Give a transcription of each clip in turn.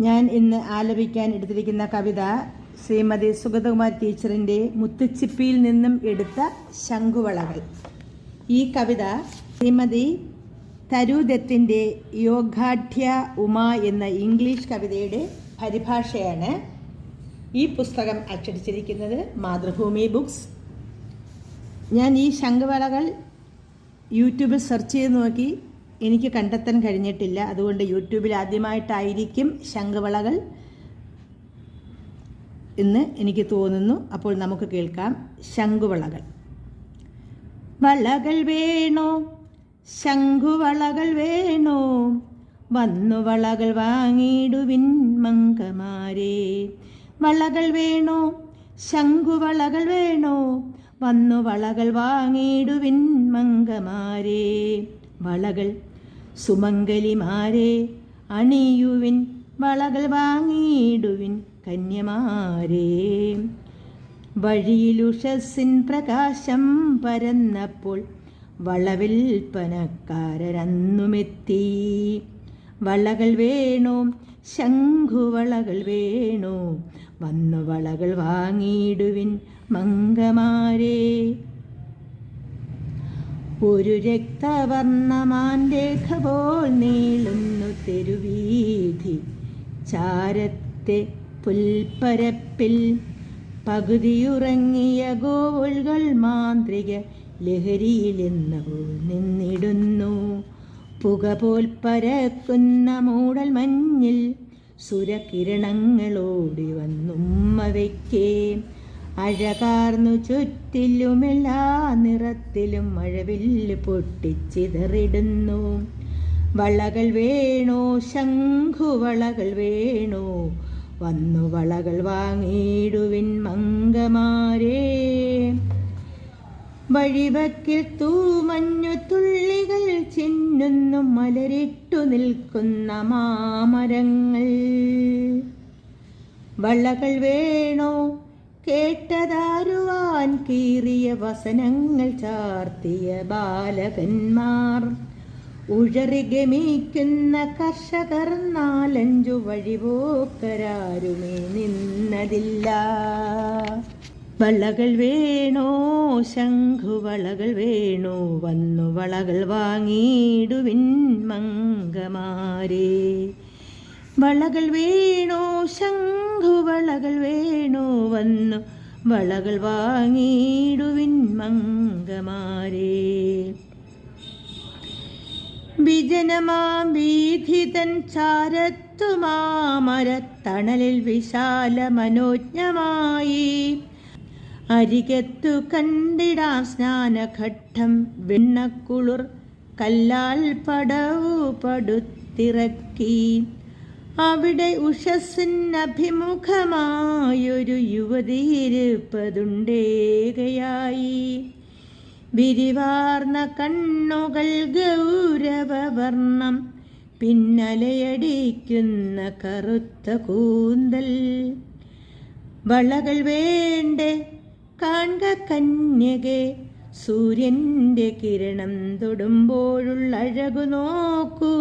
ഞാൻ ഇന്ന് ആലപിക്കാൻ എടുത്തിരിക്കുന്ന കവിത ശ്രീമതി സുഗതകുമാർ ടീച്ചറിന്റെ മുത്തുച്ചിപ്പിയിൽ നിന്നും എടുത്ത ശംഖുവളകൾ. ഈ കവിത ശ്രീമതി തരൂദത്തിന്റെ യോഗാഠ്യ ഉമ എന്ന ഇംഗ്ലീഷ് കവിതയുടെ പരിഭാഷയാണ് ഈ പുസ്തകം അച്ചടിച്ചിരിക്കുന്നത് മാതൃഭൂമി ബുക്സ്. ഞാൻ ഈ ശംഖുവളകൾ യൂട്യൂബിൽ സെർച്ച് ചെയ്ത് നോക്കി. എനിക്ക് കണ്ടെത്താൻ കഴിഞ്ഞിട്ടില്ല. അതുകൊണ്ട് യൂട്യൂബിൽ ആദ്യമായിട്ടായിരിക്കും ശംഖുവളകൾ എന്ന് എനിക്ക് തോന്നുന്നു. അപ്പോൾ നമുക്ക് കേൾക്കാം ശംഖുവളകൾ. വളകൾ വേണോ? ശംഖുവളകൾ വേണോ? വന്നു വളകൾ വാങ്ങിയിടുവിൻ മങ്കമാരെ വളകൾ വേണോ? ശംഖുവളകൾ വേണോ? വന്നു വളകൾ വാങ്ങിയിടുവിൻ മങ്കമാരെ വളകൾ സുമംഗലിമാരെ അണിയുവിൻ വളകൾ വാങ്ങിയിടുവിൻ കന്യമാരെ. വഴിയിലുഷസ്സിൻ പ്രകാശം പരന്നപ്പോൾ വളവിൽപ്പനക്കാരനന്നുമെത്തി വളകൾ വേണോ? ശംഖുവളകൾ വേണോ? വന്നു വളകൾ വാങ്ങിയിടുവിൻ മങ്കമാരെ ഒരു രക്തവർണമാൻ രേഖ പോൽ നീളുന്നു തെരുവീധി ചാരത്തെ പുൽപ്പരപ്പിൽ പകുതിയുറങ്ങിയ ഗോവുകൾ മാന്ത്രിക ലഹരിയിലെന്നപ്പോൾ നിന്നിടുന്നു. പുക പോൽ പരക്കുന്ന മൂടൽ മഞ്ഞിൽ സുരകിരണങ്ങളോടി വന്നുമ്മവയ്ക്കേ. അഴകാർന്നു ചുറ്റിലുമെല്ലാ നിറത്തിലും മഴവില്ല് പൊട്ടിച്ചിതറിടുന്നു. വളകൾ വേണോ? ശംഖുവളകൾ വേണോ? വന്നു വളകൾ വാങ്ങിയിടുവിൻ മങ്കമാരേ വഴിവക്കിൽ തൂമഞ്ഞു തുള്ളികൾ ചിന്നുന്നു മലരിട്ടു നിൽക്കുന്ന മാമരങ്ങൾ. വളകൾ വേണോ? കേട്ടതാരുവാൻ കീറിയ വസനങ്ങൾ ചാർത്തിയ ബാലകന്മാർ. ഉഴറിഗമിക്കുന്ന കർഷകർ നാലഞ്ചു വഴിപോക്കരാരുമേ നിന്നതില്ല. വളകൾ വേണോ? ശംഖുവളകൾ വേണോ? വന്നു വളകൾ വാങ്ങിയിടുവിൻ മങ്കമാരേ വളകൾ വേണോ ശംഖുവളകൾ വേണോ വന്നു വളകൾ വാങ്ങിയിടുവിൻ മംഗമാരെ. വിജനമാം വീഥിതൻ ചാരത്തുമാമരത്തണലിൽ വിശാല മനോജ്ഞമായി. അരികത്തു കണ്ടിടാം സ്നാനഘട്ടം വെണ്ണക്കുളിർ കല്ലാൽ പടവു പടുത്തിറക്കി. അവിടെ ഉഷസ്സിനഭിമുഖമായൊരു യുവതിയിരുപ്പതുണ്ടേകയായി വിരിവാർന്ന കണ്ണുകൾ ഗൗരവവർണം പിന്നലയടിക്കുന്ന കറുത്ത കൂന്തൽ. വളകൾ വേണ്ടേ കാൺക കന്യകെ സൂര്യന്റെ കിരണം തൊടുമ്പോഴുള്ള അഴകു നോക്കൂ.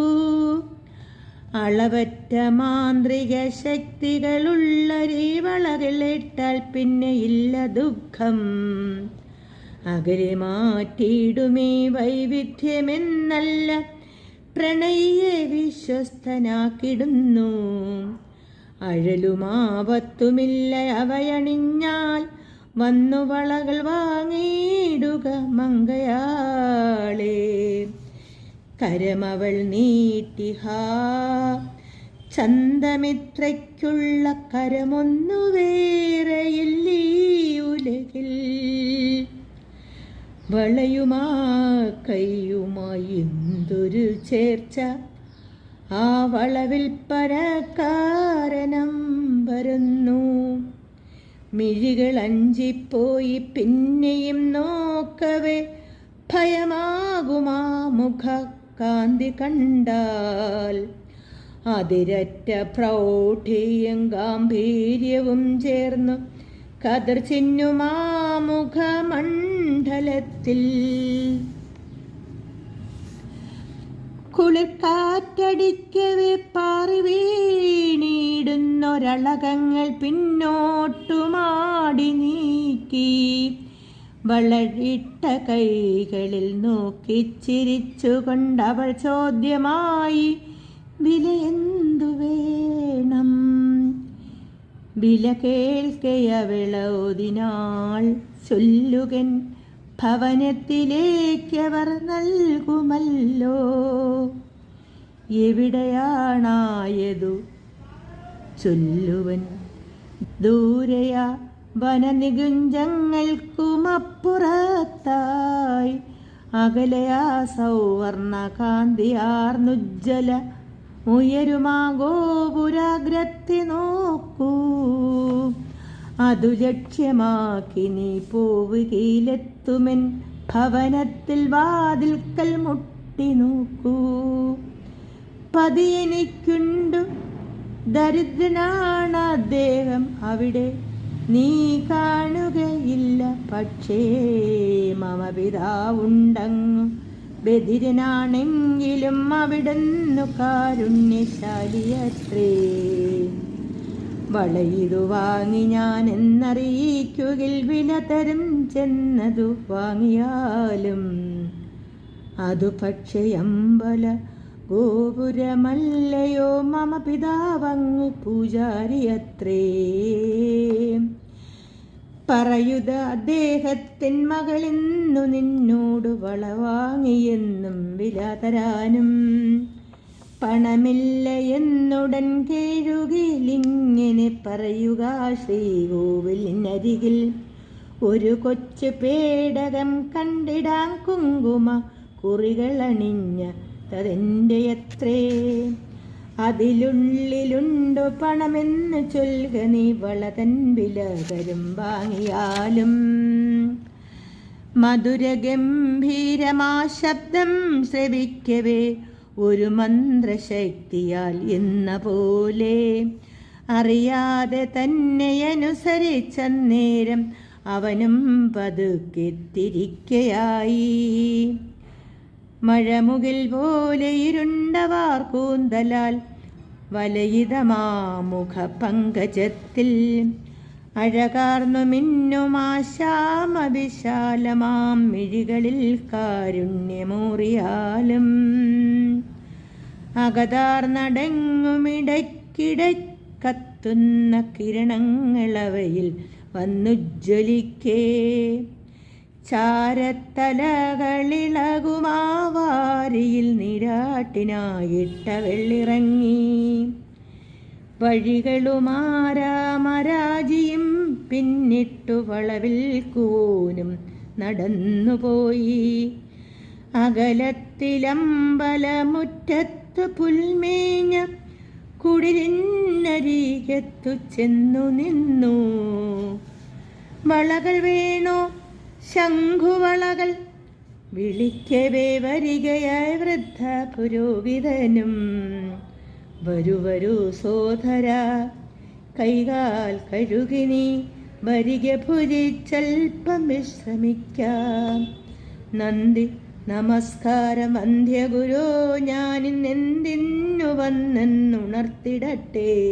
അളവറ്റ മാന്ത്രിക ശക്തികളുള്ള വളകളിട്ടാൽ പിന്നെ ഇല്ല ദുഃഖം. അകലെ മാറ്റിയിടുമേ വൈവിധ്യമെന്നല്ല പ്രണയെ വിശ്വസ്തനാക്കിടുന്നു. അഴലുമാവത്തുമില്ല അവയണിഞ്ഞാൽ വന്നു വളകൾ വാങ്ങിയിടുക മങ്കയാളേ കരമവൾ നീട്ടിഹാ ചന്തമിത്രയ്ക്കുള്ള കരമൊന്നു വേറെയില്ലീ വളയുമാ കൈയുമായി എന്തൊരു ചേർച്ച. ആ വളവിൽ പരക്കാരനം വരുന്നു. മിഴികൾ അഞ്ചിപ്പോയി പിന്നെയും നോക്കവേ ഭയമാകുമാ മുഖ. കാന്തി കണ്ടാൽ അതിരറ്റ പ്രൗഢിയും ഗാംഭീര്യവും ചേർന്നു കതിർ ചിന്നുമാ മുഖമണ്ഡലത്തിൽ. കുളിർക്കാറ്റടിക്കവേ പാറി വീണിടുന്നൊരളകങ്ങൾ പിന്നോട്ടുമാടി നീക്കി. വളരിട്ട കൈകളിൽ നോക്കി ചിരിച്ചുകൊണ്ടവൾ ചോദ്യമായി വില എന്തു വേണം? വില കേൾക്കയവിളോതിനാൾ ചൊല്ലുകൻ ഭവനത്തിലേക്കവർ നൽകുമല്ലോ. എവിടെയാണായതു? ചൊല്ലുവൻ ദൂരയ വനനികുഞ്ചങ്ങൾക്കുമപ്പുറത്തായി അകലയാ സൗവർണ കാന്തിയാർന്നുജ്ജല ഉയരുമാ ഗോപുരാഗ്രത്തി നോക്കൂ. അതു ലക്ഷ്യമാക്കി നീ പോവുകയിലെത്തുമെൻ ഭവനത്തിൽ വാതിൽക്കൽ മുട്ടി നോക്കൂ. പതിയെനിക്കുണ്ടു ദരിദ്രനാണ് അദ്ദേഹം അവിടെ നീ കാണുകയില്ല പക്ഷേ മമ പിതാവുണ്ടങ്ങു. ബധിരനാണെങ്കിലും അവിടുന്നു കാരുണ്യശാലിയത്രേ. വളയിതു വാങ്ങി ഞാൻ എന്നറിയിക്കുകിൽ വില തരും ചെന്നതു വാങ്ങിയാലും. അതു പക്ഷേ അമ്പല ഗോപുരമല്ലയോ മമ പിതാവങ്ങു പൂജാരിയത്രേ. പറയുത അദ്ദേഹത്തിൻ മകളിന്നു നിന്നോട് വളവാങ്ങിയെന്നും വില തരാനും പണമില്ല എന്നുടൻ കേഴുകിലിങ്ങനെ പറയുക ശ്രീകോവിലിനരികിൽ. ഒരു കൊച്ചു പേടകം കണ്ടിടാം കുങ്കുമ കുറികളണിഞ്ഞ തതെന്റെ എത്രേ അതിലുള്ളിലുണ്ടോ പണമെന്ന് ചൊൽക നീ വളതൻ വില തരും വാങ്ങിയാലും. മധുരഗംഭീരമാ ശബ്ദം ശ്രവിക്കവേ ഒരു മന്ത്രശക്തിയാൽ എന്ന പോലെ. അറിയാതെ തന്നെ അനുസരിച്ചന്നേരം അവനും പതുക്കെ തിരിക്കയായി മഴമുകിൽ പോലെ ഇരുണ്ടവാർ കൂന്തലാൽ വലയിതമാമുഖ പങ്കജത്തിൽ. അഴകാർന്നു മിന്നുമാശാമവിശാലമാം മിഴികളിൽ കാരുണ്യമൂറിയാലും. അകതാർന്നടങ്ങുമിടയ്ക്കിടയ്ക്കത്തുന്ന കിരണങ്ങളവയിൽ വന്നുജ്വലിക്കേ. ചാരത്തലകളിളകുമാവാരിയിൽ നിരാട്ടിനായിട്ട വെള്ളിറങ്ങി. വഴികളുമാരാമരാജിയും പിന്നിട്ടു വളവിൽ കൂനും നടന്നുപോയി. അകലത്തിലമ്പലമുറ്റത്ത് പുൽമേഞ്ഞ കുടിരിന്നരികത്തു ചെന്നു നിന്നു. വളകൾ വേണോ ശംഖുവളകൾ. വിളിക്കവേ വരികയായ വൃദ്ധ പുരോഹിതനും. വരൂ വരൂ സോദര. കൈകാൽ കഴുകിനി വരിക ഭുജിച്ചൽപ്പം വിശ്രമിക്കാം നന്ദി നമസ്കാരം അന്ത്യഗുരോ ഞാനിന്നെന്തിന്നു വന്നെന്നുണർത്തിടട്ടെ.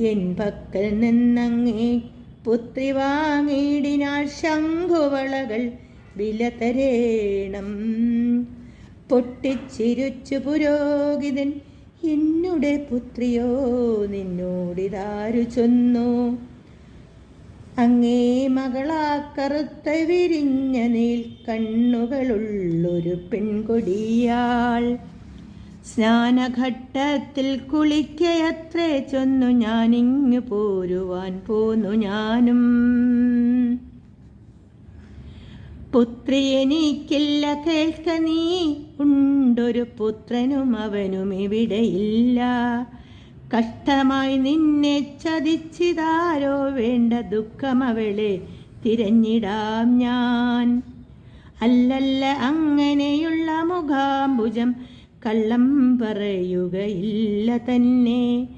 എൻ പക്കൽ നിന്നങ്ങേ പുത്രി വാങ്ങിയിടിനാൾ ശംഖുവളകൾ വില തരേണം. പൊട്ടിച്ചിരുച്ചു പുരോഹിതൻ എന്നുടെ പുത്രിയോ നിന്നോടിതാരു ചൊന്നു അങ്ങേ മകളാ കറുത്ത വിരിഞ്ഞ നീൽ കണ്ണുകളുള്ളൊരു പെൺകൊടിയാൾ. സ്നാനഘട്ടത്തിൽ കുളിക്കയത്രേ ചൊന്നു ഞാനിങ്ങു പോരുവാൻ പോന്നു ഞാനും. പുത്രി എനിക്കില്ല കേൾക്ക നീ. ഉണ്ടൊരു പുത്രനും അവനും ഇവിടെയില്ല. കഷ്ടമായി നിന്നെ ചതിച്ചിതാരോ? വേണ്ട ദുഃഖം അവളെ തിരഞ്ഞിടാം ഞാൻ. അല്ലല്ല അങ്ങനെയുള്ള മുഖാംബുജം കള്ളം പറയുകയില്ല തന്നെ.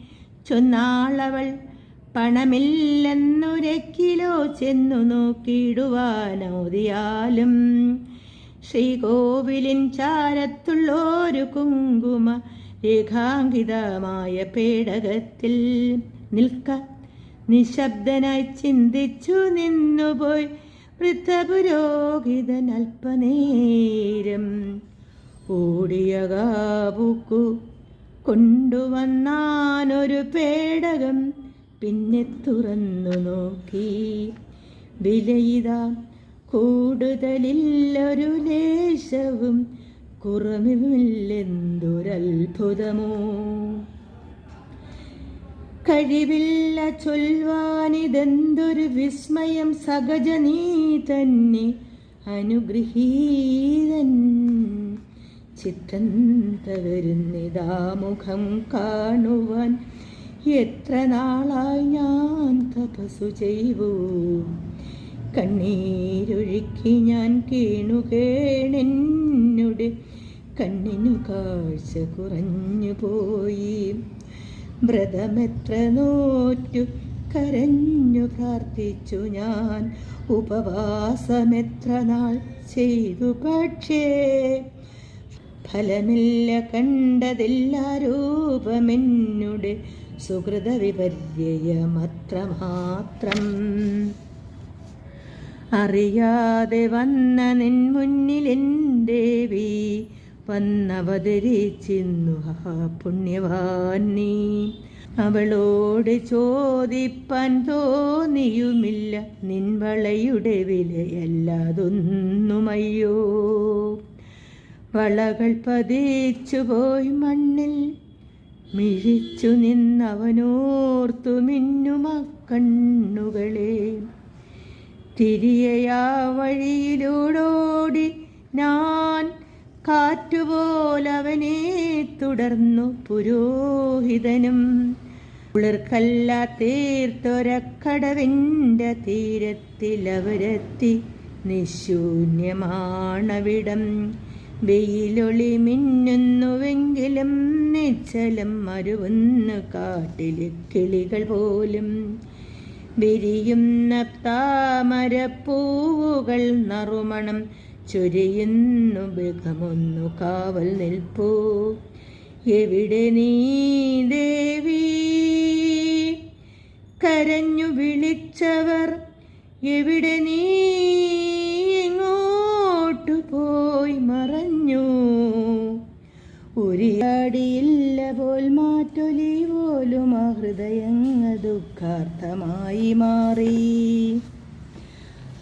ചൊന്നാളവൾ പണമില്ലെന്നൊരക്കിലോ ചെന്നു നോക്കിയിടുവാനോദിയാലും ശ്രീകോവിലിൻ ചാരത്തുള്ളൊരു കുങ്കുമ രേഖാങ്കിതമായ പേടകത്തിൽ നിൽക്ക. നിശബ്ദനായി ചിന്തിച്ചു നിന്നുപോയി വൃദ്ധപുരോഹിതൻ അല്പനേരം. ഓടിയ കാവുക്കു കൊണ്ടുവന്നാനൊരു പേടകം പിന്നെ തുറന്നു നോക്കി. വിലയിത കൂടുതലില്ലൊരു ലേശവും കുറവുമില്ലെന്തൊരത്ഭുതമോ കഴിവില്ല ചൊൽവാനിതെന്തൊരു വിസ്മയം സഹജ നീ തന്നെ അനുഗ്രഹീതൻ. ചിത്രം തകരുന്നിതാ മുഖം കാണുവാൻ. എത്ര നാളായി ഞാൻ തപസ്സു ചെയ്തു. കണ്ണീരൊഴുക്കി ഞാൻ കേണുകേണെന്നുടെ കണ്ണിനു കാഴ്ച കുറഞ്ഞു പോയി. വ്രതമെത്ര നോറ്റു കരഞ്ഞു പ്രാർത്ഥിച്ചു ഞാൻ. ഉപവാസമെത്ര നാൾ ചെയ്തു പക്ഷേ ഫലമില്ല കണ്ടതില്ല രൂപമെന്നുടെ സുഹൃത വിപര്യയമത്ര മാത്രം അറിയാതെ വന്ന നിൻ മുന്നിൽ എൻ ദേവി വന്നവതരിച്ചിന്നു പുണ്യവാൻ നീ. അവളോട് ചോദിപ്പാൻ തോന്നിയുമില്ല നിൻവളയുടെ വിലയല്ലാതൊന്നുമയ്യോ. വളകൾ പതിച്ചുപോയി മണ്ണിൽ. മിഴിച്ചു നിന്നവനോർത്തു മിന്നുമ കണ്ണുകളെ തിരിയയാ വഴിയിലൂടോടി ഞാൻ കാറ്റുപോലവനെ തുടർന്നു പുരോഹിതനും. കുളിർക്കല്ല തീർത്തൊരക്കടവിന്റെ തീരത്തിലവരെത്തി നിശൂന്യമാണവിടം. വെയിലൊളി മിന്നുന്നുവെങ്കിലും നിശ്ചലം മരുവുന്നു കാട്ടിലെ കിളികൾ പോലും. വിരിയുന്ന താമരപ്പൂവുകൾ നറുമണം ചൊരിയുന്നു ബൃഹമൊന്നു കാവൽ നിൽപ്പൂ. എവിടെ നീ ദേവി? കരഞ്ഞു വിളിച്ചവർ എവിടെ നീ എങ്ങോട്ടു പോയി മറഞ്ഞു ഉരിയാടിയില്ല പോൽ മാറ്റൊലി പോലും ആ ഹൃദയങ്ങ ദുഃഖാർത്ഥമായി മാറി.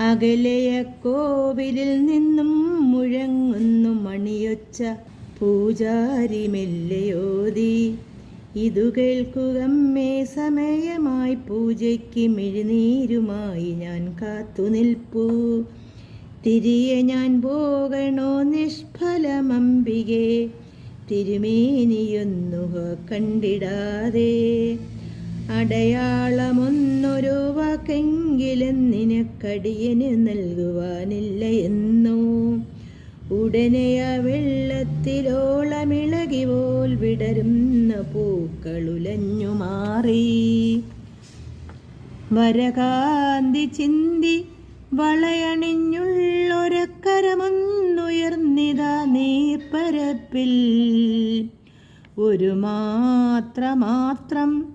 അകലയ കോവിലിൽ നിന്നും മുഴങ്ങുന്നു മണിയൊച്ച പൂജാരി മെല്ലയോതി ഇതു കേൾക്കുകമ്മേ സമയമായി പൂജയ്ക്ക് മിഴുനീരുമായി ഞാൻ കാത്തു നിൽപ്പൂ തിരിയെ ഞാൻ പോകണോ നിഷ്ഫലമംബികെ തിരുമേനിയൊന്നു കണ്ടിടാതെ. അടയാളമൊന്നൊരു വാക്കെങ്കിലും നിനക്കടിയന് നൽകുവാനില്ല എന്നോ ഉടനെ ആ വെള്ളത്തിലോളമിളകി പോൽ വിടരുന്ന പൂക്കളുലഞ്ഞു മാറി വരകാന്തി ചിന്തി വളയണിഞ്ഞുള്ളൊരക്കരമൊന്നുയർന്നിതാ നീർപ്പരപ്പിൽ. ഒരു മാത്രമാത്രം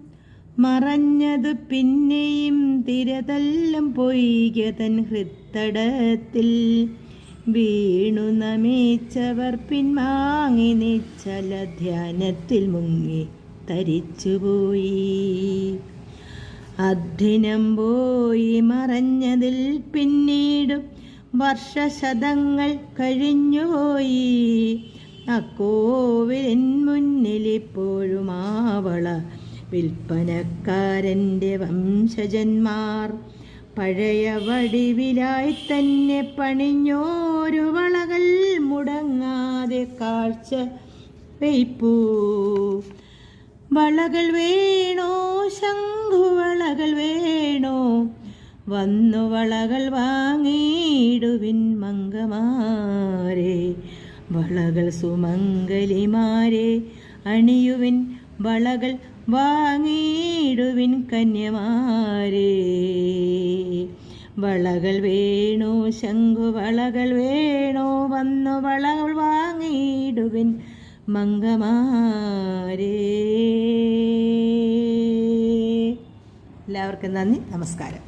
മറഞ്ഞത് പിന്നെയും തിരതെല്ലാം പൊയ്കതൻ ഹൃത്തടത്തിൽ. വീണു നമിച്ചവർ പിൻവാങ്ങി നിശ്ചല ധ്യാനത്തിൽ മുങ്ങി തരിച്ചുപോയി. അധ്യനം പോയി മറഞ്ഞതിൽ പിന്നീടും വർഷശതങ്ങൾ കഴിഞ്ഞുപോയി അക്കോവിലിൻ മുന്നിലിപ്പോഴും ആവള വിൽപ്പനക്കാരന്റെ വംശജന്മാർ. പഴയ വടിവിലായി തന്നെ പണിഞ്ഞോരു വളകൾ മുടങ്ങാതെ കാഴ്ച വെയ്പ്പൂ. വളകൾ വേണോ? ശംഖുവളകൾ വേണോ? വന്നു വളകൾ വാങ്ങിയിടുവിൻ മംഗമാരെ. വളകൾ സുമംഗലിമാരെ അണിയുവിൻ വളകൾ വാങ്ങിയിടുവിൻ കന്യമാരെ. വളകൾ വേണോ? ശംഖുവളകൾ വേണോ? വന്നു വളകൾ വാങ്ങിയിടുവിൻ മംഗമാരേ. എല്ലാവർക്കും നന്ദി നമസ്കാരം.